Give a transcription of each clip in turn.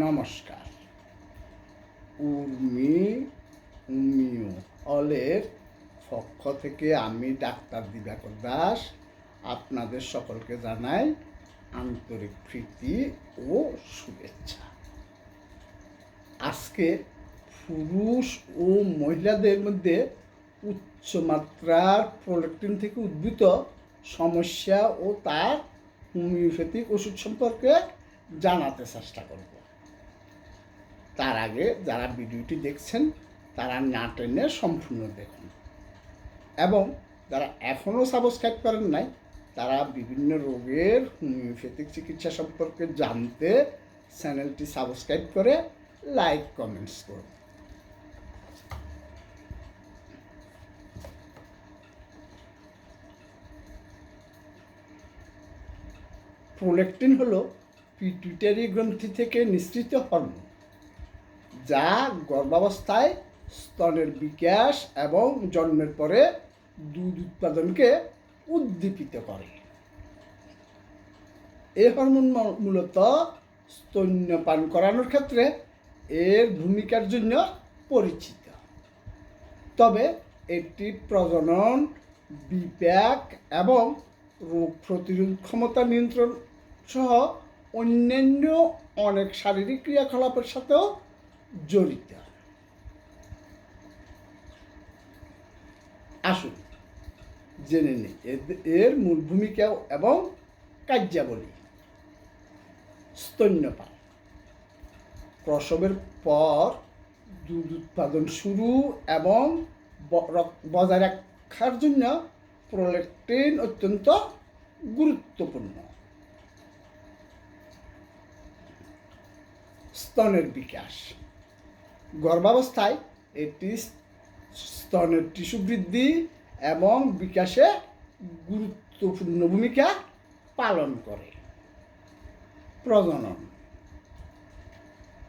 নমস্কার। উর্মি উমিও হলের পক্ষ থেকে আমি ডাক্তার দিবাকর দাস আপনাদের সকলকে জানাই আন্তরিক প্রীতি ও শুভেচ্ছা। আজকে পুরুষ ও মহিলাদের মধ্যে উচ্চমাত্রার প্রোলেকটিন থেকে উদ্ভূত সমস্যা ও তার হোমিওপ্যাথিক ওষুধ সম্পর্কে জানাতে চেষ্টা করব। তার আগে যারা ভিডিওটি দেখছেন, তারা না টেনে সম্পূর্ণ দেখুন। এবং যারা এখনও সাবস্ক্রাইব করেন নাই, তারা বিভিন্ন রোগের হোমিওপ্যাথিক চিকিৎসা সম্পর্কে জানতে চ্যানেলটি সাবস্ক্রাইব করে লাইক কমেন্টস করুন। প্রোলেকটিন হলো পিটুইটারি গ্রন্থি থেকে নিঃসৃত হরমোন। যা গর্ভাবস্থায় স্তনের বিকাশ এবং জন্মের পরে দুধ উৎপাদনকে উদ্দীপিত করে। এই হরমোন মূলত স্তন্যপান করানোর ক্ষেত্রে এর ভূমিকার জন্য পরিচিত। তবে এটি প্রজনন, বিপাক এবং রোগ প্রতিরোধ ক্ষমতা নিয়ন্ত্রণ সহ অন্যান্য অনেক শারীরিক ক্রিয়াকলাপের সাথেও জড়িত। আসুন, জেনে নিই। এর মূল ভূমিকা এবং কার্যাবলী। স্তন্যপান। প্রসবের পর দুধ উৎপাদন শুরু এবং বজায় রাখার জন্য প্রোলেকটিন অত্যন্ত গুরুত্বপূর্ণ। স্তনের বিকাশ। গর্ভাবস্থায় এটি স্তনের টিস্যু বৃদ্ধি এবং বিকাশে গুরুত্বপূর্ণ ভূমিকা পালন করে। প্রজনন।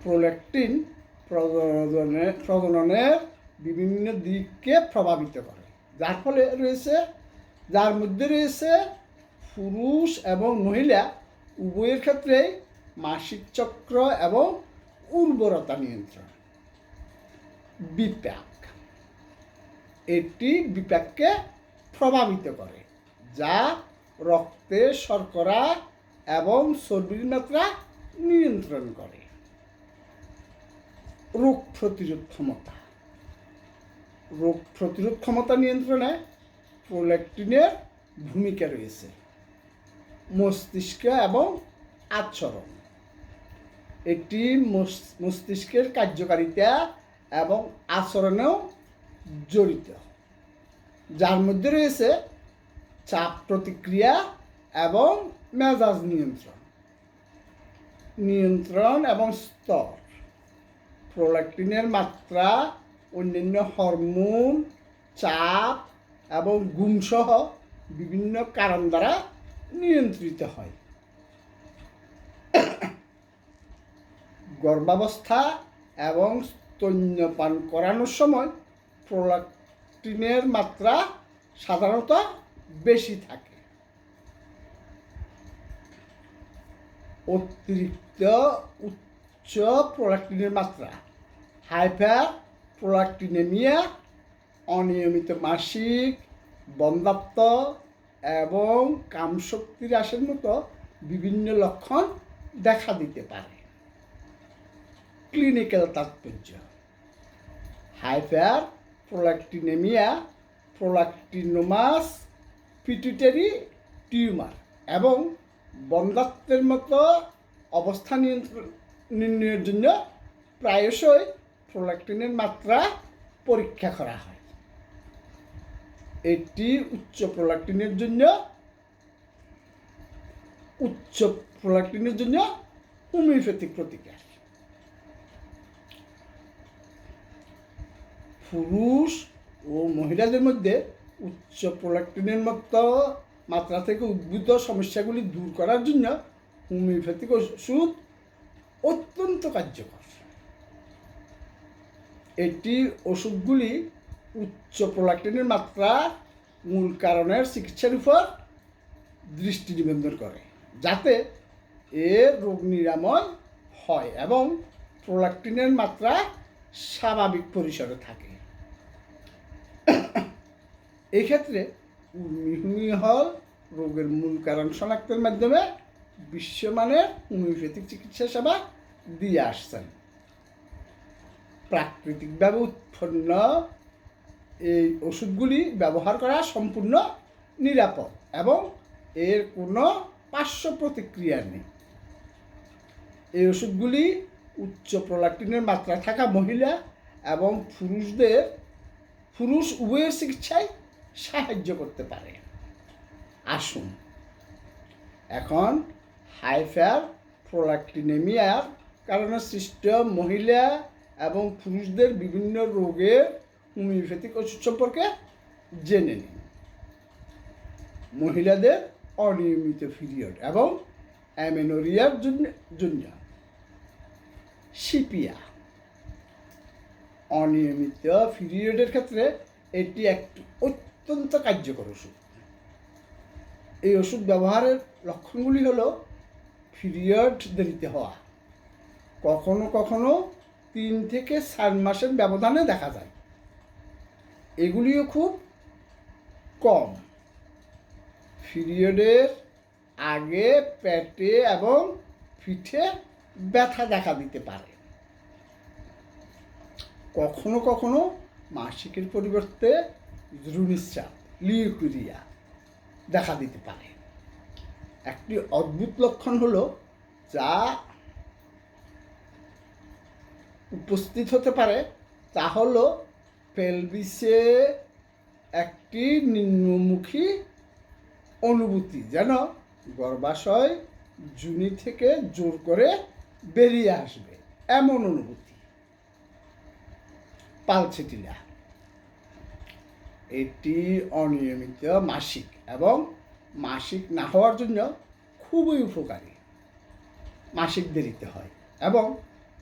প্রোলেকটিন প্রজননের প্রজননের বিভিন্ন দিককে প্রভাবিত করে। যার ফলে রয়েছে, যার মধ্যে রয়েছে পুরুষ এবং মহিলা উভয়ের ক্ষেত্রেই মাসিক চক্র এবং উর্বরতা নিয়ন্ত্রণ। বিপাক এটি বিপাককে প্রভাবিত করে, যা রক্তে শর্করা এবং চর্বির মাত্রা নিয়ন্ত্রণ করে। রোগ প্রতিরোধ ক্ষমতা। রোগ প্রতিরোধ ক্ষমতা নিয়ন্ত্রণে প্রোল্যাক্টিনের ভূমিকা রয়েছে। মস্তিষ্ক এবং আচরণ। এটি মস্তিষ্কের কার্যকারিতা এবং আচরণেও জড়িত। যার মধ্যে রয়েছে চাপ প্রতিক্রিয়া এবং মেজাজ নিয়ন্ত্রণ। নিয়ন্ত্রণ এবং স্তর। প্রোল্যাক্টিনের মাত্রা, অন্যান্য হরমোন, চাপ এবং গুমসহ বিভিন্ন কারণ দ্বারা নিয়ন্ত্রিত হয়। গর্ভাবস্থা এবং স্তন্যপান করানোর সময় প্রোলাক্টিনের মাত্রা সাধারণত বেশি থাকে। অতিরিক্ত উচ্চ প্রোলাক্টিনের মাত্রা হাইফার প্রোলাক্টিনেমিয়া অনিয়মিত মাসিক বন্ধাত্ম এবং কামশক্তি হ্রাসের মতো বিভিন্ন লক্ষণ দেখা দিতে পারে। ক্লিনিক্যাল তাৎপর্য। Hyperprolactinemia, prolactinomas pituitary tumour এবং বন্ধাত্বের মতো অবস্থা নিয়ন্ত্রণ নির্ণয়ের জন্য প্রায়শই প্রোলাক্টিনের মাত্রা পরীক্ষা করা হয়। এটি উচ্চ প্রোলাক্টিনের জন্য, উচ্চ প্রোলাক্টিনের জন্য হোমিওপ্যাথিক প্রতিকার। পুরুষ ও মহিলাদের মধ্যে উচ্চ প্রোলাক্টিনের মতো মাত্রা থেকে উদ্ভূত সমস্যাগুলি দূর করার জন্য হোমিওপ্যাথিক ওষুধ অত্যন্ত কার্যকর। এটি ওষুধগুলি উচ্চ প্রোলাক্টিনের মাত্রা মূল কারণের চিকিৎসার উপর দৃষ্টি নিবন্ধন করে, যাতে এর রোগ নিরাময় হয় এবং প্রোলাক্টিনের মাত্রা স্বাভাবিক পরিসরে থাকে। এই ক্ষেত্রে উর্মি হল রোগের মূল কারণ শনাক্তের মাধ্যমে বিশ্বমানের হোমিওপ্যাথিক চিকিৎসা সেবা দিয়ে আসছেন। প্রাকৃতিকভাবে উৎপন্ন এই ওষুধগুলি ব্যবহার করা সম্পূর্ণ নিরাপদ এবং এর কোনো পার্শ্ব প্রতিক্রিয়া নেই। এই ওষুধগুলি উচ্চ প্রোলাক্টিনের মাত্রা থাকা মহিলা এবং পুরুষদের, পুরুষ উভয়ের চিকিৎসায় সাহায্য করতে পারে। আসুন। এখন হাইফার প্রোলাক্টিনেমিয়ার কারণে সৃষ্ট মহিলা এবং পুরুষদের বিভিন্ন রোগের হোমিওপ্যাথিক ওষুধ সম্পর্কে জেনে নিন। মহিলাদের অনিয়মিত পিরিয়ড এবং অ্যামেনোরিয়ার জন্য জন্য। সিপিয়া। অনিয়মিত পিরিয়ডের ক্ষেত্রে এটি একটি অত্যন্ত কার্যকর ওষুধ। এই ওষুধ ব্যবহারের লক্ষণগুলি হলো পিরিয়ড দেরিতে হওয়া। কখনো কখনো তিন থেকে চার মাসের ব্যবধানে দেখা যায়। এগুলিও খুব কম। পিরিয়ডের আগে পেটে এবং পিঠে ব্যথা দেখা দিতে পারে। কখনো কখনো মাসিকের পরিবর্তে রুনিশ্চাপ লিউকুরিয়া দেখা দিতে পারে। একটি অদ্ভুত লক্ষণ হলো যা উপস্থিত হতে পারে, তা হলো পেলভিসে একটি নিম্নমুখী অনুভূতি যেন গর্ভাশয় জুনি থেকে জোর করে বেরিয়ে আসবে। এমন অনুভূতি। পালসেটিলা এটি অনিয়মিত মাসিক এবং মাসিক না হওয়ার জন্য খুবই উপকারী। মাসিক দেরিতে হয় এবং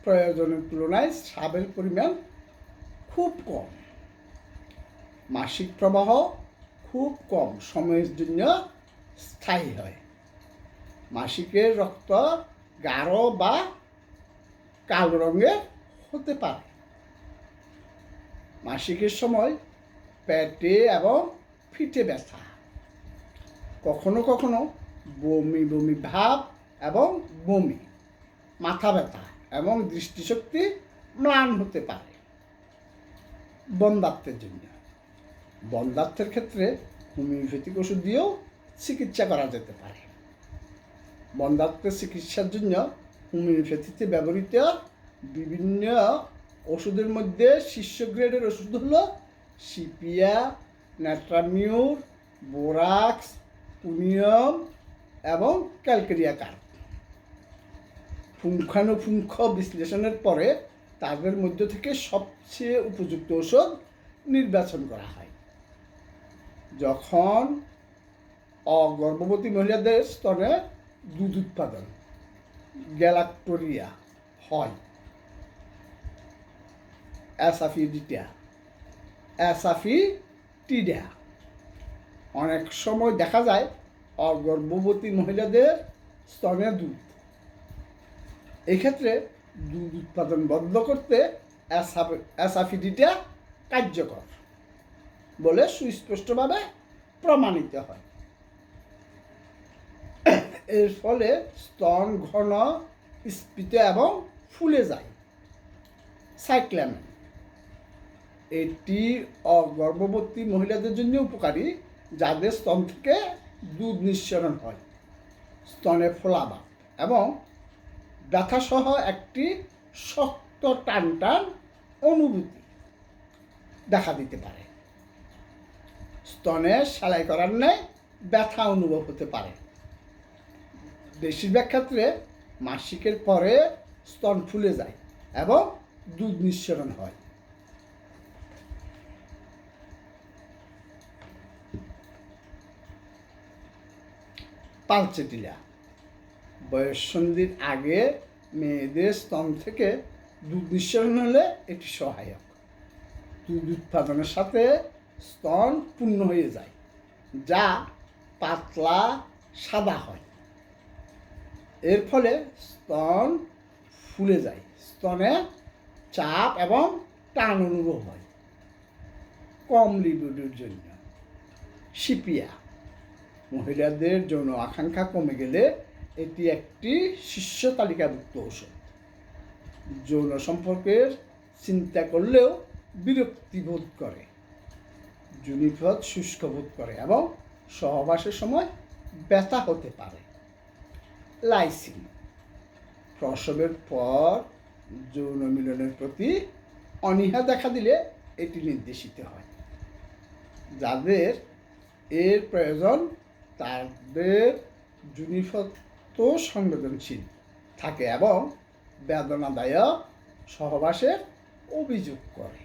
প্রয়োজনের তুলনায় স্রাবের পরিমাণ খুব কম। মাসিক প্রবাহ খুব কম সময়ের জন্য স্থায়ী হয়। মাসিকের রক্ত গাঢ় বা কালো রঙের হতে পারে। মাসিকের সময় পেটে এবং ফিটে ব্যথা। কখনো কখনো বমি বমি ভাব এবং বমি, মাথা ব্যথা এবং দৃষ্টিশক্তি ম্লান হতে পারে বন্ধাত্বের জন্য। বন্ধাত্বের ক্ষেত্রে হোমিওপ্যাথিক ওষুধ দিয়েও চিকিৎসা করা যেতে পারে। বন্ধাত্বের চিকিৎসার জন্য হোমিওপ্যাথিতে ব্যবহৃত বিভিন্ন ওষুধের মধ্যে শীর্ষ গ্রেডের ওষুধ হলো সিপিয়া ন্যাট্রামিউর বোরাক্স, পুনিয়ম এবং ক্যালকেরিয়া কার্প পুঙ্খানুপুঙ্খ বিশ্লেষণের পরে তাদের মধ্য থেকে সবচেয়ে উপযুক্ত ওষুধ নির্বাচন করা হয়। যখন অগর্ভবতী মহিলাদের স্তনে দুধ উৎপাদন, গ্যালাক্টোরিয়া হয় অ্যাসাফিডিটা অ্যাসাফিটিডা অনেক সময় দেখা যায় অগর্ভবতী মহিলাদের স্তনে দুধ। এক্ষেত্রে দুধ উৎপাদন বন্ধ করতে অ্যাসাফিডিটা কার্যকর বলে সুস্পষ্টভাবে প্রমাণিত হয়। এর ফলে স্তন ঘন, স্ফীত এবং ফুলে যায়। সাইক্লামেন। এটি অগর্ভবতী মহিলাদের জন্য উপকারী, যাদের স্তন থেকে দুধ নিঃসরণ হয়, স্তনে ফোলাভাব এবং ব্যথাসহ একটি শক্ত টান টান অনুভূতি দেখা দিতে পারে। স্তনে সেলাই করার ন্যায় ব্যথা অনুভব হতে পারে। বেশিরভাগ ক্ষেত্রে মাসিকের পরে স্তন ফুলে যায় এবং দুধ নিঃসরণ হয়। পালচেটিলা বয়ঃসন্ধির আগে মেয়েদের স্তন থেকে দুধ নিঃসরণ হলে এটি সহায়ক। দুধ উৎপাদনের সাথে স্তন পূর্ণ হয়ে যায়, যা পাতলা সাদা হয়। এর ফলে স্তন ফুলে যায়, স্তনে চাপ এবং টান অনুভব হয়। কম লিবিডোর জন্য। সিপিয়া মহিলাদের যৌন আকাঙ্ক্ষা কমে গেলে এটি একটি শীর্ষ তালিকাভুক্ত ওষুধ যৌন সম্পর্কের চিন্তা করলেও বিরক্তি বোধ করে জুনিপথ শুষ্ক বোধ করে এবং সহবাসের সময় ব্যথা হতে পারে। লাইসিন। প্রসবের পর যৌন মিলনের প্রতি অনীহা দেখা দিলে এটি নির্দেশিত হয়। যাদের এর প্রয়োজন তাদের জুনিফত সংবেদনশীল থাকে এবং বেদনাদায়ক সহবাসের অভিযোগ করে।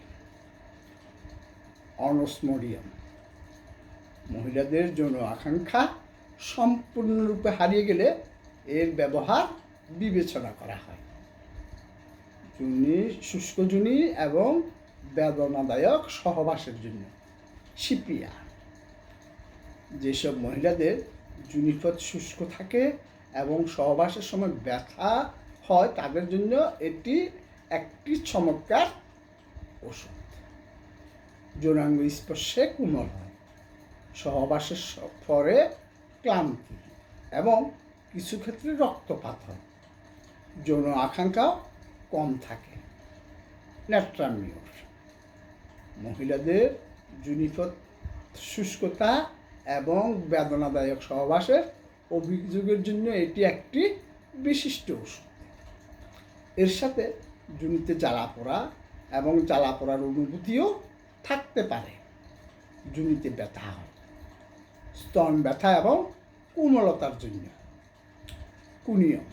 অনস্মরিয়াম মহিলাদের যৌন আকাঙ্ক্ষা সম্পূর্ণরূপে হারিয়ে গেলে এর ব্যবহার বিবেচনা করা হয়। জুনি, শুষ্ক জুনি এবং বেদনাদায়ক সহবাসের জন্য সিপিয়া যেসব মহিলাদের জুনিপথ শুষ্ক থাকে এবং সহবাসের সময় ব্যথা হয়, তাদের জন্য এটি একটি চমৎকার ওষুধ। যৌনাঙ্গ স্পর্শে কোমল হয়। সহবাসের পরে ক্লান্তি এবং কিছু ক্ষেত্রে রক্তপাত হয়। যৌন আকাঙ্ক্ষাও কম থাকে। ন্যাট্রামিওর মহিলাদের জুনিপথ শুষ্কতা এবং বেদনাদায়ক সহবাসের অভিযোগের জন্য এটি একটি বিশিষ্ট ওষুধ। এর সাথে জুনিতে জ্বালা পোড়া এবং জ্বালা পোড়ার অনুভূতিও থাকতে পারে। জুনিতে ব্যথা হয় স্তন ব্যথা এবং কোমলতার জন্য। কুনিয়ম,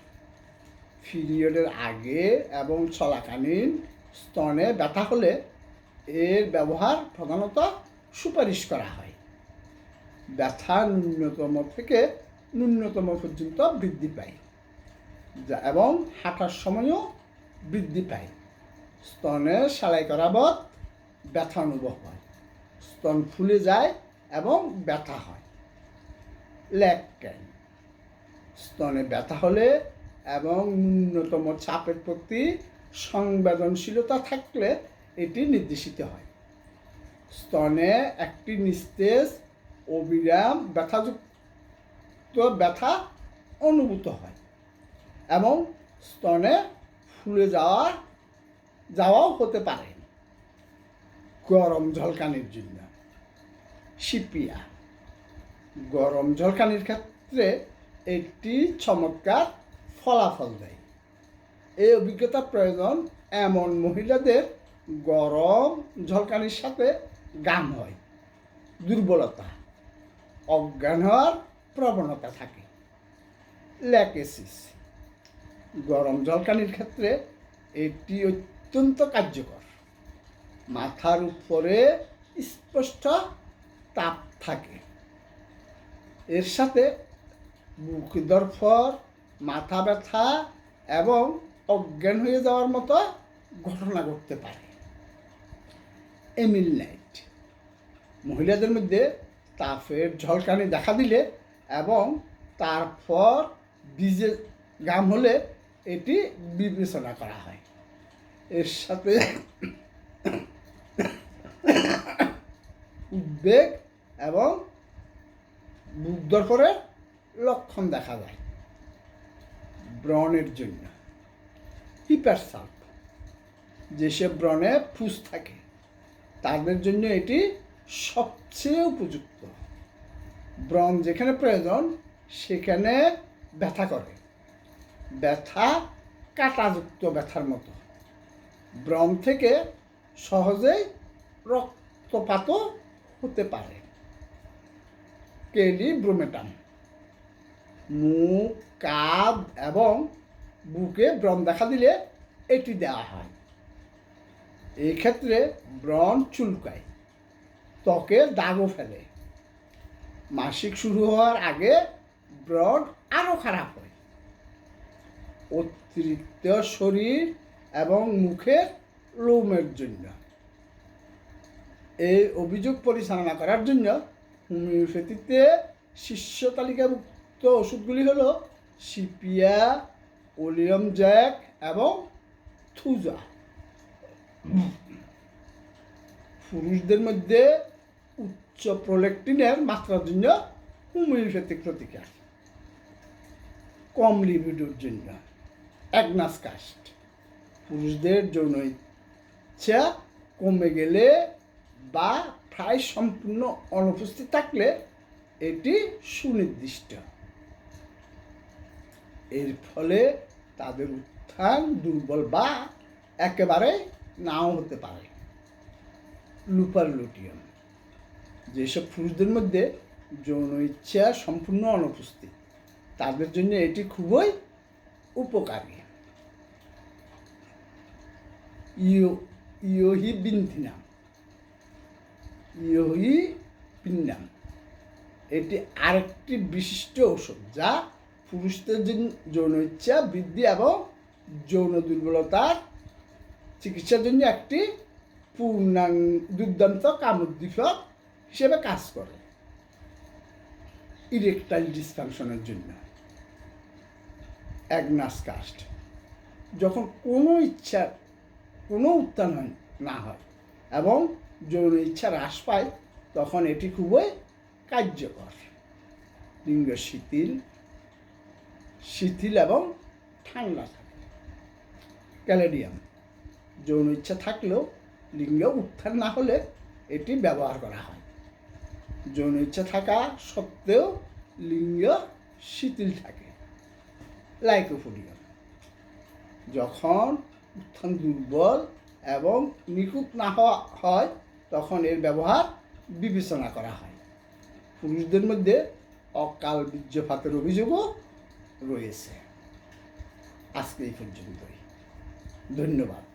পিরিয়ডের আগে এবং চলাকালীন স্তনে ব্যথা হলে এর ব্যবহার প্রধানত সুপারিশ করা হয়। ব্যথা ন্যূনতম থেকে ন্যূনতম পর্যন্ত বৃদ্ধি পায়। এবং হাঁটার সময়ও বৃদ্ধি পায়। স্তনে সেলাই করাবত ব্যথা অনুভব হয়। স্তন ফুলে যায় এবং ব্যথা হয়। ল্যাকটেন স্তনে ব্যথা হলে এবং ন্যূনতম চাপের প্রতি সংবেদনশীলতা থাকলে এটি নির্দেশিত হয়। স্তনে একটি নিস্তেজ অবিরাম ব্যথাযুক্ত ব্যথা অনুভূত হয় এবং স্তনে ফুলে যাওয়া যাওয়াও হতে পারে। গরম ঝলকানির জন্য। সিপিয়া গরম ঝলকানির ক্ষেত্রে একটি চমৎকার ফলাফল দেয়। এই অভিজ্ঞতা প্রয়োজন এমন মহিলাদের গরম ঝলকানির সাথে গাম হয়। দুর্বলতা। অজ্ঞান হওয়ার প্রবণতা থাকে। ল্যাকেসিস। গরম ঝলকানির ক্ষেত্রে এটি অত্যন্ত কার্যকর। মাথার উপরে স্পষ্ট তাপ থাকে। এর সাথে বুক দরফর, মাথা ব্যথা এবং অজ্ঞান হয়ে যাওয়ার মতো ঘটনা ঘটতে পারে। এমিল নাইট। মহিলাদের মধ্যে তাপের ঝলকানি দেখা দিলে এবং তারপর বীজে গাম হলে এটি বিবেচনা করা হয়। এর সাথে উদ্বেগ এবং দরপরের লক্ষণ দেখা যায় ব্রণের জন্য। হিপারসাল্প যেসব ব্রণে ফুস থাকে, তাদের জন্য এটি সবচেয়ে উপযুক্ত। ব্রণ যেখানে প্রয়োজন, সেখানে ব্যথা করে। ব্যথা কাঁটাযুক্ত ব্যথার মতো। ব্রণ থেকে সহজেই রক্তপাতও হতে পারে। কেলি ব্রোমেটাম মুখ, কাঁধ এবং বুকে ব্রণ দেখা দিলে এটি দেওয়া হয়। এই ক্ষেত্রে ব্রণ চুলকায়। ত্বকে দাগও ফেলে। মাসিক শুরু হওয়ার আগে ব্রড আরও খারাপ হয়। অতিরিক্ত শরীর এবং মুখের লোমের জন্য। এই অভিযোগ পরিচালনা করার জন্য হোমিওপ্যাথিতে শীর্ষ তালিকাভুক্ত ওষুধগুলি হল সিপিয়া, ওলিয়াম জ্যাক এবং থুজা। পুরুষদের মধ্যে উচ্চ প্রোলেকটিনের মাত্রার জন্য হোমিওপ্যাথিক প্রতিকার। কম লিবিডোর জন্য। Agnus cast. পুরুষদের যৌন ইচ্ছা কমে গেলে বা প্রায় সম্পূর্ণ অনুপস্থিত থাকলে এটি সুনির্দিষ্ট। এর ফলে তাদের উত্থান দুর্বল বা একেবারে নাও হতে পারে। লুপার লুটিয়াম যেসব পুরুষদের মধ্যে যৌন ইচ্ছা সম্পূর্ণ অনুপস্থিত। তাদের জন্য এটি খুবই উপকারী। ইয়ো, ইয়োহি বিন্ধিনাম। ইয়োহি পিন্নাম এটি আরেকটি বিশিষ্ট ঔষধ যা পুরুষদের জন্য যৌন ইচ্ছা বৃদ্ধি এবং যৌন দুর্বলতার চিকিৎসার জন্য একটি পূর্ণাঙ্গ দুর্দান্ত কামোদ্দীপক হিসেবে কাজ করে। ইরেকটাইল ডিসফাংশনের জন্য। অ্যাগনাস কাস্ট যখন কোনো ইচ্ছা, কোনো উত্থান হয়, না হয়, এবং যৌন ইচ্ছা হ্রাস পায়, তখন এটি খুবই কার্যকর। লিঙ্গ শিথিল শিথিল এবং ঠান্ডা থাকে। ক্যালেডিয়াম। যৌন ইচ্ছা থাকলেও লিঙ্গ উত্থান না হলে এটি ব্যবহার করা হয়। যৌন ইচ্ছা থাকা সত্ত্বেও লিঙ্গ শিথিল থাকে। লাইকোফোডিয়াম যখন উত্থান দুর্বল এবং নিখুঁত না হওয়া হয়, তখন এর ব্যবহার বিবেচনা করা হয়। পুরুষদের মধ্যে অকাল বীর্যপাতের অভিযোগও রয়েছে। আজকে এই পর্যন্তই। ধন্যবাদ।